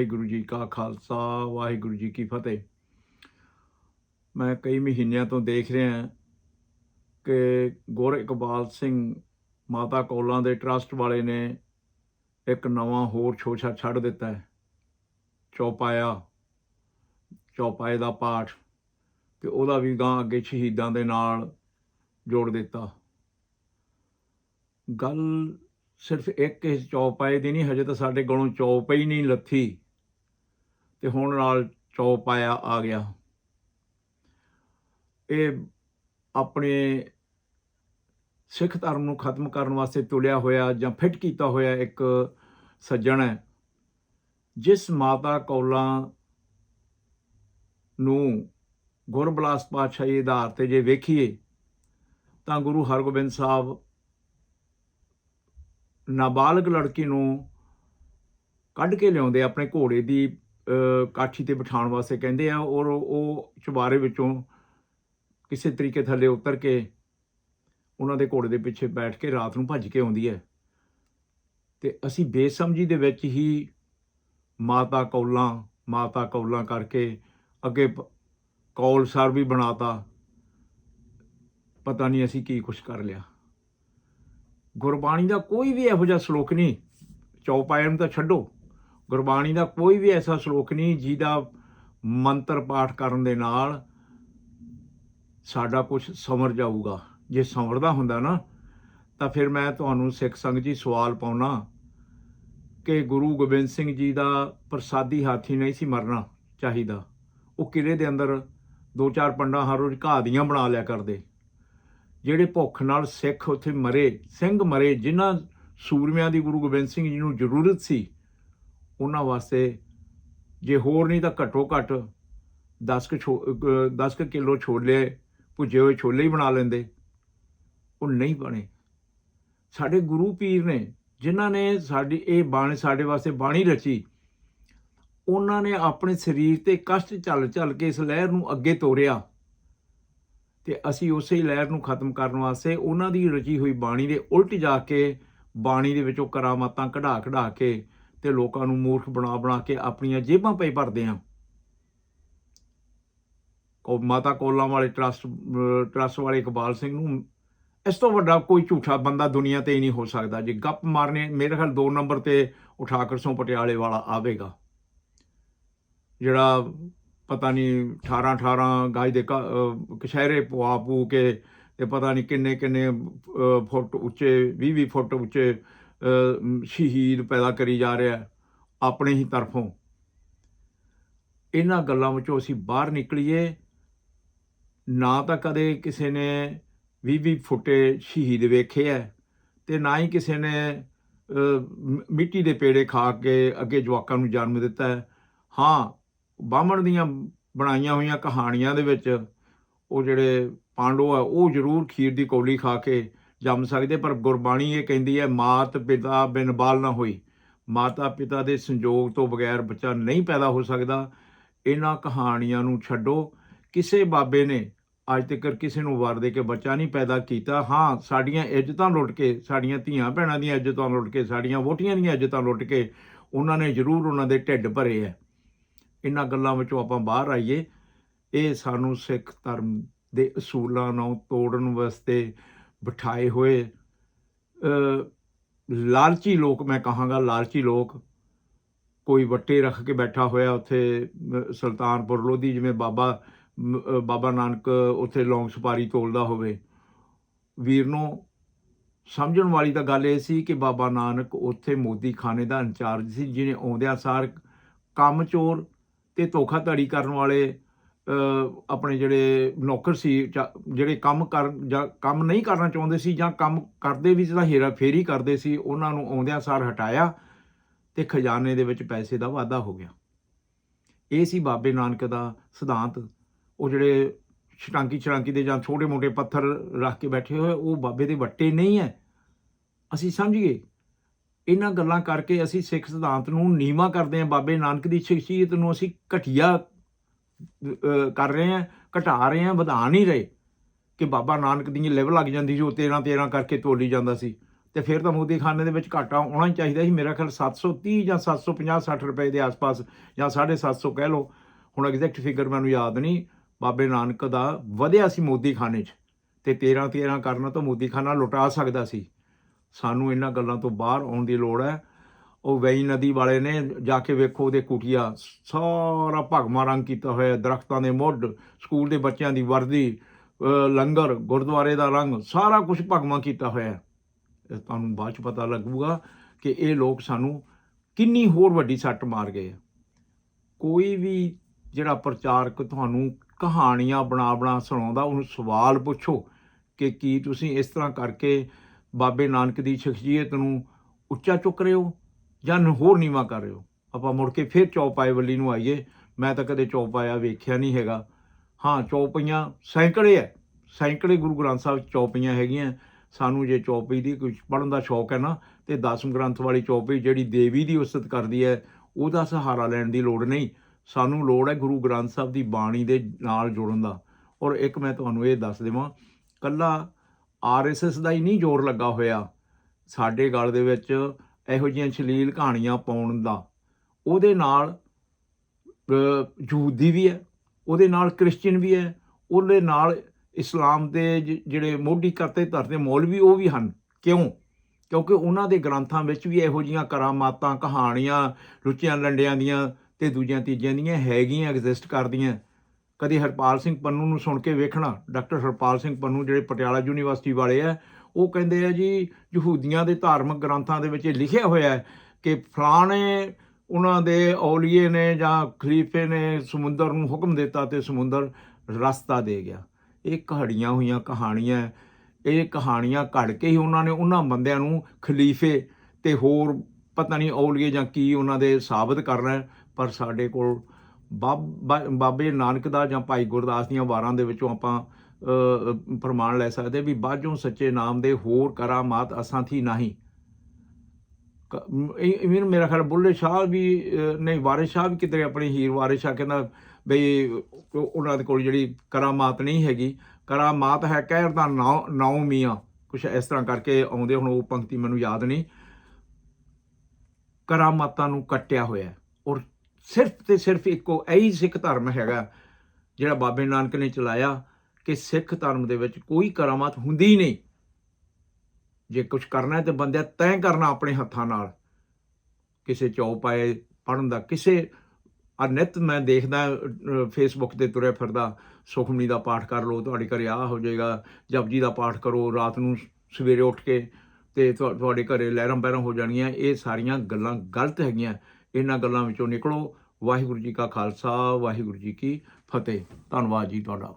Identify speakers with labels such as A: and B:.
A: ਵਾਹਿਗੁਰੂ ਜੀ ਕਾ ਖਾਲਸਾ, ਵਾਹਿਗੁਰੂ ਜੀ ਕੀ ਫਤਿਹ। ਮੈਂ ਕਈ ਮਹੀਨਿਆਂ ਤੋਂ ਦੇਖ ਰਿਹਾ ਕਿ ਗੁਰ ਇਕਬਾਲ ਸਿੰਘ ਮਾਤਾ ਕੌਲਾਂ ਦੇ ਟਰਸਟ ਵਾਲੇ ਨੇ ਇੱਕ ਨਵਾਂ ਹੋਰ ਛੋਛਾ ਛੱਡ ਦਿੱਤਾ ਹੈ। ਚੌਪਾਇਆ, ਚੌਪਾਏ ਦਾ ਪਾਠ ਤੇ ਉਹਦਾ ਵੀ ਗਾਂ ਅੱਗੇ ਸ਼ਹੀਦਾਂ ਦੇ ਨਾਲ ਜੋੜ ਦਿੱਤਾ। ਗੱਲ ਸਿਰਫ ਇੱਕ ਇਸ ਚੌਪਾਏ ਦੀ ਨਹੀਂ, ਹਜੇ ਤਾਂ ਸਾਡੇ ਕੋਲੋਂ ਚੌਪ ਹੀ ਨਹੀਂ ਲੱਥੀ। ਤੇ ਹੁਣ ਨਾਲ ਚੌਪਾਇਆ ਆ ਗਿਆ। ਇਹ ਆਪਣੇ ਸਿੱਖ ਧਰਮ ਨੂੰ ਖਤਮ ਕਰਨ ਵਾਸਤੇ ਤੁਲਿਆ ਹੋਇਆ ਜਾਂ ਫਿੱਟ ਕੀਤਾ ਹੋਇਆ ਇੱਕ ਸੱਜਣ ਹੈ, ਜਿਸ ਮਾਤਾ ਕੌਲਾਂ ਨੂੰ ਗੁਰਬਲਾਸ ਪਾਤਸ਼ਾਹੀ ਆਧਾਰ ਤੇ ਜੇ ਵੇਖੀਏ, ਤਾਂ ਗੁਰੂ ਹਰਗੋਬਿੰਦ ਸਾਹਿਬ ਨਾਬਾਲਗ ਲੜਕੀ ਨੂੰ ਕੱਢ ਕੇ ਲਿਆਉਂਦੇ ਆਪਣੇ ਘੋੜੇ ਦੀ ਕਾਠੀ ਤੇ ਬਿਠਾਉਣ ਵਾਸਤੇ ਕਹਿੰਦੇ ਆ ਔਰ ਉਹ ਚੁਬਾਰੇ ਵਿੱਚੋਂ ਕਿਸੇ ਤਰੀਕੇ ਥੱਲੇ ਉਤਰ ਕੇ ਉਹਨਾਂ ਦੇ ਘੋੜੇ ਦੇ ਪਿੱਛੇ ਬੈਠ ਕੇ ਰਾਤ ਨੂੰ ਭੱਜ ਕੇ ਆਉਂਦੀ ਹੈ। ਤੇ ਅਸੀਂ ਬੇਸਮਝੀ ਦੇ ਵਿੱਚ ਹੀ ਮਾਤਾ ਕੌਲਾਂ ਮਾਤਾ ਕੌਲਾਂ ਕਰਕੇ ਅੱਗੇ ਪ- ਕੌਲਸਰ ਵੀ ਬਣਾਤਾ। ਪਤਾ ਨਹੀਂ ਅਸੀਂ ਕੀ ਕੁਛ ਕਰ ਲਿਆ। ਗੁਰਬਾਣੀ ਦਾ ਕੋਈ ਵੀ ਇਹੋ ਜਿਹਾ ਸ਼ਲੋਕ ਨਹੀਂ। ਚੌਪਾਇਆ ਨੂੰ ਤਾਂ ਛੱਡੋ। ਗੁਰਬਾਣੀ ਦਾ ਕੋਈ ਵੀ ਐਸਾ ਸ਼ਲੋਕ ਨਹੀਂ ਜਿਹਦਾ ਮੰਤਰ ਪਾਠ ਕਰਨ ਦੇ ਨਾਲ ਸਾਡਾ ਕੁਝ ਸਮਰ ਜਾਊਗਾ। ਜੇ ਸਮਰਦਾ ਹੁੰਦਾ ਨਾ, ਤਾਂ ਫਿਰ ਮੈਂ ਤੁਹਾਨੂੰ ਸਿੱਖ ਸੰਗਤ ਜੀ ਸਵਾਲ ਪਾਉਣਾ ਕਿ ਗੁਰੂ ਗੋਬਿੰਦ ਸਿੰਘ ਜੀ ਦਾ ਪ੍ਰਸਾਦੀ ਹਾਥੀ ਨਹੀਂ ਸੀ ਮਰਨਾ ਚਾਹੀਦਾ। ਉਹ ਕਿਲੇ ਦੇ ਅੰਦਰ ਦੋ ਚਾਰ ਪੰਡਾਂ ਹਰ ਰੋਜ਼ ਘਾਹ ਦੀਆਂ ਬਣਾ ਲਿਆ ਕਰਦੇ। ਜਿਹੜੇ ਭੁੱਖ ਨਾਲ ਸਿੱਖ ਉੱਥੇ ਮਰੇ, ਸਿੰਘ ਮਰੇ, ਜਿਨ੍ਹਾਂ ਸੂਰਮਿਆਂ ਦੀ ਗੁਰੂ ਗੋਬਿੰਦ ਸਿੰਘ ਜੀ ਨੂੰ ਜ਼ਰੂਰਤ ਸੀ ਉਹਨਾਂ ਵਾਸਤੇ ਜੇ ਹੋਰ ਨਹੀਂ ਤਾਂ ਘੱਟੋ ਘੱਟ 10 ਕੁ 10 ਕੁ ਕਿਲੋ ਛੋਲੇ, ਭੁੱਜੇ ਹੋਏ ਛੋਲੇ ਹੀ ਬਣਾ ਲੈਂਦੇ। ਉਹ ਨਹੀਂ ਬਣੇ। ਸਾਡੇ ਗੁਰੂ ਪੀਰ ਨੇ, ਜਿਨ੍ਹਾਂ ਨੇ ਸਾਡੀ, ਇਹ ਬਾਣੀ ਸਾਡੇ ਵਾਸਤੇ ਬਾਣੀ ਰਚੀ, ਉਹਨਾਂ ਨੇ ਆਪਣੇ ਸਰੀਰ ਤੇ ਕਸ਼ਟ ਚੱਲ ਚੱਲ ਕੇ ਇਸ ਲਹਿਰ ਨੂੰ ਅੱਗੇ ਤੋਰਿਆ। ਤੇ ਅਸੀਂ ਉਸੇ ਹੀ ਲਹਿਰ ਨੂੰ ਖਤਮ ਕਰਨ ਵਾਸਤੇ ਉਹਨਾਂ ਦੀ ਰਚੀ ਹੋਈ ਬਾਣੀ ਦੇ ਉਲਟ ਜਾ ਕੇ ਬਾਣੀ ਦੇ ਵਿੱਚੋਂ ਕਰਾਮਾਤਾਂ ਕਢਾ ਕਢਾ ਕੇ ਤੇ ਲੋਕਾਂ ਨੂੰ ਮੂਰਖ ਬਣਾ ਬਣਾ ਕੇ ਆਪਣੀਆਂ ਜੇਬਾਂ ਪਈ ਭਰਦੇ ਆ। ਕੋ ਮਾਤਾ ਕੋਲਾਂ ਵਾਲੇ ਟਰਸਟ ਟਰਸਟ ਵਾਲੇ ਇਕਬਾਲ ਸਿੰਘ ਨੂੰ ਇਸ ਤੋਂ ਵੱਡਾ ਕੋਈ ਝੂਠਾ ਬੰਦਾ ਦੁਨੀਆ ਤੇ ਹੀ ਨਹੀਂ ਹੋ ਸਕਦਾ। ਜੇ ਗੱਪ ਮਾਰਨੇ, ਮੇਰੇ ਖਿਆਲ 2 ਨੰਬਰ ਤੇ ਉਠਾਕਰ ਸੋਂ ਪਟਿਆਲੇ ਵਾਲਾ ਆਵੇਗਾ। ਜਿਹੜਾ ਪਤਾ ਨਹੀਂ 18 18 ਗਾਜ ਦੇ ਕ- ਕਸ਼ਹਿਰੇ ਪਵਾ ਪੂ ਕੇ ਤੇ ਪਤਾ ਨਹੀਂ ਕਿੰਨੇ ਕਿੰਨੇ ਫੁੱਟ ਉੱਚੇ 20 20 ਫੁੱਟ ਉੱਚੇ ਸ਼ਹੀਦ ਪੈਦਾ ਕਰੀ ਜਾ ਰਿਹਾ ਆਪਣੇ ਹੀ ਤਰਫੋਂ। ਇਹਨਾਂ ਗੱਲਾਂ ਵਿੱਚੋਂ ਅਸੀਂ ਬਾਹਰ ਨਿਕਲੀਏ। ਨਾ ਤਾਂ ਕਦੇ ਕਿਸੇ ਨੇ 20 20 ਫੁੱਟੇ ਸ਼ਹੀਦ ਵੇਖੇ ਐ ਤੇ ਨਾ ਹੀ ਕਿਸੇ ਨੇ ਮ- ਮਿੱਟੀ ਦੇ ਪੇੜੇ ਖਾ ਕੇ ਅੱਗੇ ਜਵਾਕਾਂ ਨੂੰ ਜਨਮ ਦਿੱਤਾ ਹਾਂ। ਬਾਹਮਣ ਦੀਆਂ ਬਣਾਈਆਂ ਹੋਈਆਂ ਕਹਾਣੀਆਂ ਦੇ ਵਿੱਚ ਉਹ ਜਿਹੜੇ ਪਾਂਡੋ ਆ, ਉਹ ਜ਼ਰੂਰ ਖੀਰ ਦੀ ਕੌਲੀ ਖਾ ਕੇ ਜੰਮ ਸਕਦੇ, ਪਰ ਗੁਰਬਾਣੀ ਇਹ ਕਹਿੰਦੀ ਹੈ, ਮਾਤ ਪਿਤਾ ਬਿਨ ਬਾਲ ਨਾ ਹੋਈ। ਮਾਤਾ ਪਿਤਾ ਦੇ ਸੰਜੋਗ ਤੋਂ ਬਗੈਰ ਬੱਚਾ ਨਹੀਂ ਪੈਦਾ ਹੋ ਸਕਦਾ। ਇਹਨਾਂ ਕਹਾਣੀਆਂ ਨੂੰ ਛੱਡੋ। ਕਿਸੇ ਬਾਬੇ ਨੇ ਅੱਜ ਤੱਕ ਕਿਸੇ ਨੂੰ ਵਾਰ ਦੇ ਕੇ ਬੱਚਾ ਨਹੀਂ ਪੈਦਾ ਕੀਤਾ। ਹਾਂ, ਸਾਡੀਆਂ ਇੱਜ਼ਤਾਂ ਲੁੱਟ ਕੇ, ਸਾਡੀਆਂ ਧੀਆਂ ਭੈਣਾਂ ਦੀਆਂ ਇੱਜ਼ਤਾਂ ਲੁੱਟ ਕੇ, ਸਾਡੀਆਂ ਵੋਟੀਆਂ ਦੀਆਂ ਇੱਜ਼ਤਾਂ ਲੁੱਟ ਕੇ ਉਹਨਾਂ ਨੇ ਜ਼ਰੂਰ ਉਹਨਾਂ ਦੇ ਢਿੱਡ ਭਰੇ ਹੈ। ਇਹਨਾਂ ਗੱਲਾਂ ਵਿੱਚੋਂ ਆਪਾਂ ਬਾਹਰ ਆਈਏ। ਇਹ ਸਾਨੂੰ ਸਿੱਖ ਧਰਮ ਦੇ ਅਸੂਲਾਂ ਨੂੰ ਤੋੜਨ ਵਾਸਤੇ ਬਿਠਾਏ ਹੋਏ ਲਾਲਚੀ ਲੋਕ, ਮੈਂ ਕਹਾਂਗਾ ਲਾਲਚੀ ਲੋਕ, ਕੋਈ ਵੱਟੇ ਰੱਖ ਕੇ ਬੈਠਾ ਹੋਇਆ ਉੱਥੇ ਸੁਲਤਾਨਪੁਰ ਲੋਧੀ, ਜਿਵੇਂ ਬਾਬਾ ਬਾਬਾ ਨਾਨਕ ਉੱਥੇ ਲੌਂਗ ਸੁਪਾਰੀ ਤੋਲਦਾ ਹੋਵੇ। ਵੀਰ ਨੂੰ ਸਮਝਣ ਵਾਲੀ ਤਾਂ ਗੱਲ ਇਹ ਸੀ ਕਿ ਬਾਬਾ ਨਾਨਕ ਉੱਥੇ ਮੋਦੀ ਖਾਨੇ ਦਾ ਇੰਚਾਰਜ ਸੀ, ਜਿਹਨੇ ਆਉਂਦਿਆਂ ਸਾਰ ਕੰਮ ਚੋਰ ਤੇ ਧੋਖਾਧੜੀ ਕਰਨ ਵਾਲੇ ਆਪਣੇ ਜਿਹੜੇ ਨੌਕਰ ਸੀ ਜਾਂ ਜਿਹੜੇ ਕੰਮ ਕਰ ਜਾਂ ਕੰਮ ਨਹੀਂ ਕਰਨਾ ਚਾਹੁੰਦੇ ਸੀ ਜਾਂ ਕੰਮ ਕਰਦੇ ਵੀ ਜਿਹੜਾ ਹੇਰਾ ਫੇਰੀ ਕਰਦੇ ਸੀ, ਉਹਨਾਂ ਨੂੰ ਆਉਂਦਿਆਂ ਸਾਰ ਹਟਾਇਆ ਤੇ ਖਜ਼ਾਨੇ ਦੇ ਵਿੱਚ ਪੈਸੇ ਦਾ ਵਾਧਾ ਹੋ ਗਿਆ। ਇਹ ਸੀ ਬਾਬੇ ਨਾਨਕ ਦਾ ਸਿਧਾਂਤ। ਉਹ ਜਿਹੜੇ ਛਟਾਂਕੀ ਛਟਾਂਕੀ ਦੇ ਜਾਂ ਛੋਟੇ ਮੋਟੇ ਪੱਥਰ ਰੱਖ ਕੇ ਬੈਠੇ ਹੋਏ, ਉਹ ਬਾਬੇ ਦੇ ਵੱਟੇ ਨਹੀਂ ਹੈ ਅਸੀਂ ਸਮਝੀਏ, ਇਹਨਾਂ ਗੱਲਾਂ ਕਰਕੇ ਅਸੀਂ ਸਿੱਖ ਸਿਧਾਂਤ ਨੂੰ ਨੀਵਾ ਕਰਦੇ ਹਾਂ। ਬਾਬੇ ਨਾਨਕ ਦੀ ਸ਼ਖਸੀਅਤ ਨੂੰ ਅਸੀਂ ਘਟੀਆ ਕਰ ਰਹੇ ਹਾਂ ਘਟਾ ਰਹੇ ਹਾਂ ਵਧਾ ਨਹੀਂ ਰਹੇ ਕਿ ਬਾਬਾ ਨਾਨਕ ਦੀ ਲੈਵਲ ਲੱਗ ਜਾਂਦੀ ਸੀ, ਉਹ 13 13 ਕਰਕੇ ਤੋਲੀ ਜਾਂਦਾ ਸੀ। ਤੇ ਫਿਰ ਤਾਂ ਮੋਦੀ ਖਾਨੇ ਦੇ ਵਿੱਚ ਘਾਟਾ ਆਉਣਾ ਹੀ ਚਾਹੀਦਾ ਸੀ। ਮੇਰਾ ਖਿਆਲ 730 ਜਾਂ 750 60 ਰੁਪਏ ਦੇ ਆਸ-ਪਾਸ ਜਾਂ 750 ਕਹਿ ਲਓ, ਹੁਣ ਐਗਜ਼ੈਕਟ ਫਿਗਰ ਮੈਨੂੰ ਯਾਦ ਨਹੀਂ, ਬਾਬੇ ਨਾਨਕ ਦਾ ਵਧਿਆ ਸੀ ਮੋਦੀ ਖਾਨੇ 'ਚ ਤੇ 13 13 ਕਰਨਾ ਤਾਂ ਮੋਦੀ ਖਾਨਾ ਲੁਟਾ ਸਕਦਾ ਸੀ। ਸਾਨੂੰ ਇਹਨਾਂ ਗੱਲਾਂ ਤੋਂ ਬਾਹਰ ਆਉਣ ਦੀ ਲੋੜ ਹੈ। ਉਹ ਵੈਈ ਨਦੀ ਵਾਲੇ ਨੇ ਜਾ ਕੇ ਵੇਖੋ ਉਹਦੇ ਕੁਟੀਆ, ਸਾਰਾ ਭਗਮਾ ਰੰਗ ਕੀਤਾ ਹੋਇਆ, ਦਰਖਤਾਂ ਦੇ ਮੁੱਢ, ਸਕੂਲ ਦੇ ਬੱਚਿਆਂ ਦੀ ਵਰਦੀ ਲੰਗਰ, ਗੁਰਦੁਆਰੇ ਦਾ ਰੰਗ, ਸਾਰਾ ਕੁਝ ਭਗਮਾ ਕੀਤਾ ਹੋਇਆ। ਤੁਹਾਨੂੰ ਬਾਅਦ ਚ ਪਤਾ ਲੱਗੂਗਾ ਕਿ ਇਹ ਲੋਕ ਸਾਨੂੰ ਕਿੰਨੀ ਹੋਰ ਵੱਡੀ ਸੱਟ ਮਾਰ ਗਏ ਕੋਈ ਵੀ ਜਿਹੜਾ ਪ੍ਰਚਾਰਕ ਤੁਹਾਨੂੰ ਕਹਾਣੀਆਂ ਬਣਾ ਬਣਾ ਸੁਣਾਉਂਦਾ, ਉਹਨੂੰ ਸਵਾਲ ਪੁੱਛੋ ਕਿ ਕੀ ਤੁਸੀਂ ਇਸ ਤਰ੍ਹਾਂ ਕਰਕੇ ਬਾਬੇ ਨਾਨਕ ਦੀ ਸ਼ਖਸੀਅਤ ਨੂੰ ਉੱਚਾ ਚੁੱਕ ਰਹੇ ਹੋ? ਜਾਂ ਹੋਰ ਨੀਵਾ ਕਰ ਰਹੇ ਹੋ? ਆਪਾਂ ਮੁੜ ਕੇ ਫਿਰ ਚੌਪਾਏ ਵੱਲੀ ਨੂੰ ਆਈਏ। ਮੈਂ ਤਾਂ ਕਦੇ ਚੌਪਾਇਆ ਵੇਖਿਆ ਨਹੀਂ ਹੈਗਾ। ਹਾਂ, ਚੌਪਈਆਂ ਸੈਂਕੜੇ ਐ। ਸੈਂਕੜੇ ਗੁਰੂ ਗ੍ਰੰਥ ਸਾਹਿਬ 'ਚ ਚੌਪਈਆਂ ਹੈਗੀਆਂ। ਸਾਨੂੰ ਜੇ ਚੌਪਈ ਦੀ ਕੁਝ ਪੜਨ ਦਾ ਸ਼ੌਕ ਹੈ ਨਾ, ਤੇ ਦਸਮ ਗ੍ਰੰਥ ਵਾਲੀ ਚੌਪਈ ਜਿਹੜੀ ਦੇਵੀ ਦੀ ਉਸਤ ਕਰਦੀ ਹੈ ਉਹਦਾ ਸਹਾਰਾ ਲੈਣ ਦੀ ਲੋੜ ਨਹੀਂ। ਸਾਨੂੰ ਲੋੜ ਹੈ ਗੁਰੂ ਗ੍ਰੰਥ ਸਾਹਿਬ ਦੀ ਬਾਣੀ ਦੇ ਨਾਲ ਜੁੜਨ ਦਾ। ਔਰ ਇੱਕ ਮੈਂ ਤੁਹਾਨੂੰ ਇਹ ਦੱਸ ਦੇਵਾਂ, ਕੱਲਾ ਆਰਐਸਐਸ ਦਾ ਹੀ ਨਹੀਂ ਜ਼ੋਰ ਲੱਗਾ ਹੋਇਆ। ਸਾਡੇ ਗਲ ਦੇ ਵਿੱਚ ਇਹੋ ਜਿਹੀਆਂ ਛਲੀਲ ਕਹਾਣੀਆਂ ਪਾਉਣ ਦਾ। ਉਹਦੇ ਨਾਲ ਅਹ, ਯਹੂਦੀ ਵੀ ਹੈ ਉਹਦੇ ਨਾਲ ਕ੍ਰਿਸਚੀਅਨ ਵੀ ਹੈ ਉਹਦੇ ਨਾਲ ਇਸਲਾਮ ਦੇ ਜ- ਜਿਹੜੇ ਮੋਢੀ ਕਰਤੇ ਧਰਤੇ ਮੌਲਵੀ ਉਹ ਵੀ ਹਨ। ਕਿਉਂ? ਕਿਉਂਕਿ ਉਹਨਾਂ ਦੇ ਗ੍ਰੰਥਾਂ ਵਿੱਚ ਵੀ ਇਹੋ ਜੀਆਂ ਕਰਾਮਾਤਾਂ ਕਹਾਣੀਆਂ ਰੁਚੀਆਂ ਲੰਡਿਆਂ ਦੀਆਂ ਤੇ ਦੂਜੀਆਂ ਤੀਜੀਆਂ ਦੀਆਂ ਹੈਗੀਆਂ ਐਗਜ਼ਿਸਟ ਕਰਦੀਆਂ। ਕਦੇ ਹਰਪਾਲ ਸਿੰਘ ਪੰਨੂ ਨੂੰ ਸੁਣ ਕੇ ਵੇਖਣਾ। ਡਾਕਟਰ ਹਰਪਾਲ ਸਿੰਘ ਪੰਨੂ ਜਿਹੜੇ ਪਟਿਆਲਾ ਯੂਨੀਵਰਸਿਟੀ ਵਾਲੇ ਆ ਉਹ ਕਹਿੰਦੇ ਆ ਜੀ, ਯਹੂਦੀਆਂ ਦੇ ਧਾਰਮਿਕ ਗ੍ਰੰਥਾਂ ਦੇ ਵਿੱਚ ਇਹ ਲਿਖਿਆ ਹੋਇਆ ਹੈ ਕਿ ਫਲਾਣੇ ਉਹਨਾਂ ਦੇ ਔਲੀਏ ਨੇ ਜਾਂ ਖਲੀਫੇ ਨੇ ਸਮੁੰਦਰ ਨੂੰ ਹੁਕਮ ਦਿੱਤਾ ਤੇ ਸਮੁੰਦਰ ਰਸਤਾ ਦੇ ਗਿਆ। ਇਹ ਕਹਾੜੀਆਂ ਹੋਈਆਂ ਕਹਾਣੀਆਂ ਇਹ ਕਹਾਣੀਆਂ ਘੜ ਕੇ ਹੀ ਉਹਨਾਂ ਨੇ ਉਹਨਾਂ ਬੰਦਿਆਂ ਨੂੰ ਖਲੀਫੇ ਤੇ ਹੋਰ ਪਤਾ ਨਹੀਂ ਔਲੀਏ ਜਾਂ ਕੀ ਉਹਨਾਂ ਦੇ ਸਾਬਤ ਕਰਨਾ ਪਰ ਸਾਡੇ ਕੋਲ ਬਾਬਾ- ਬਾਬੇ ਨਾਨਕ ਦਾ ਜਾਂ ਭਾਈ ਗੁਰਦਾਸ ਦੀਆਂ ਵਾਰਾਂ ਦੇ ਵਿੱਚੋਂ ਆਪਾਂ ਪ੍ਰਮਾਣ ਲੈ ਸਕਦੇ ਵੀ ਬਾਝੋਂ ਸੱਚੇ ਨਾਮ ਦੇ ਹੋਰ ਕਰਾਮਾਤ ਅਸਾਂ ਥੀ ਨਹੀਂ। ਇਵਨ ਮੇਰਾ ਖਿਆਲ ਬੁੱਲੇ ਸ਼ਾਹ ਵੀ ਅ, ਨਹੀਂ ਵਾਰਿਸ ਸ਼ਾਹ ਵੀ ਕਿਤੇ ਆਪਣੇ ਹੀਰ ਵਾਰਿਸ ਸ਼ਾਹ ਕਹਿੰਦਾ ਬਈ ਉਹਨਾਂ ਦੇ ਕੋਲ ਜਿਹੜੀ ਕਰਾਮਾਤ ਨਹੀਂ ਹੈਗੀ। ਕਰਾਮਾਤ ਹੈ ਕਹਿਰ ਦਾ ਨੌ ਨੌ ਮੀਆਂ। ਕੁਛ ਇਸ ਤਰ੍ਹਾਂ ਕਰਕੇ ਆਉਂਦੇ ਹੁਣ ਉਹ ਪੰਕਤੀ ਮੈਨੂੰ ਯਾਦ ਨਹੀਂ। ਕਰਾਮਾਤਾਂ ਨੂੰ ਕੱਟਿਆ ਹੋਇਆ ਔਰ ਸਿਰਫ ਤੇ ਸਿਰਫ ਇੱਕੋ ਇਹੀ ਸਿੱਖ ਧਰਮ ਹੈਗਾ, ਜਿਹੜਾ ਬਾਬੇ ਨਾਨਕ ਨੇ ਚਲਾਇਆ, ਕਿ ਸਿੱਖ ਧਰਮ ਦੇ ਵਿੱਚ ਕੋਈ ਕਰਾਮਾਤ ਹੁੰਦੀ ਹੀ ਨਹੀਂ। ਜੇ ਕੁਝ ਕਰਨਾ ਹੈ ਤੇ ਬੰਦਿਆ ਤੈਅ ਕਰਨਾ ਆਪਣੇ ਹੱਥਾਂ ਨਾਲ। ਕਿਸੇ ਚੌਪਾਏ ਪੜਨ ਦਾ, ਕਿਸੇ ਆ ਮੈਂ ਦੇਖਦਾ ਫੇਸਬੁੱਕ ਤੇ ਤੁਰਿਆ ਫਿਰਦਾ, ਸੁਖਮਨੀ ਦਾ ਪਾਠ ਕਰ ਲਓ, ਤੁਹਾਡੇ ਘਰੇ ਆ ਹੋ ਜਾਏਗਾ, ਜਪਜੀ ਦਾ ਪਾਠ ਕਰੋ, ਰਾਤ ਨੂੰ ਸਵੇਰੇ ਉੱਠ ਕੇ ਤੇ ਤੁਹਾਡੇ ਘਰੇ ਲਹਿਰਾਂ ਬਹਿਰਾਂ ਹੋ ਜਾਣਗੀਆਂ, ਇਹ ਸਾਰੀਆਂ ਗੱਲਾਂ ਗਲਤ ਹੈਗੀਆਂ। ਇਹਨਾਂ ਗੱਲਾਂ ਵਿੱਚੋਂ ਨਿਕਲੋ। ਵਾਹਿਗੁਰੂ ਜੀ ਕਾ ਖਾਲਸਾ, ਵਾਹਿਗੁਰੂ ਜੀ ਕੀ ਫਤਿਹ। ਧੰਨਵਾਦ ਜੀ ਤੁਹਾਡਾ।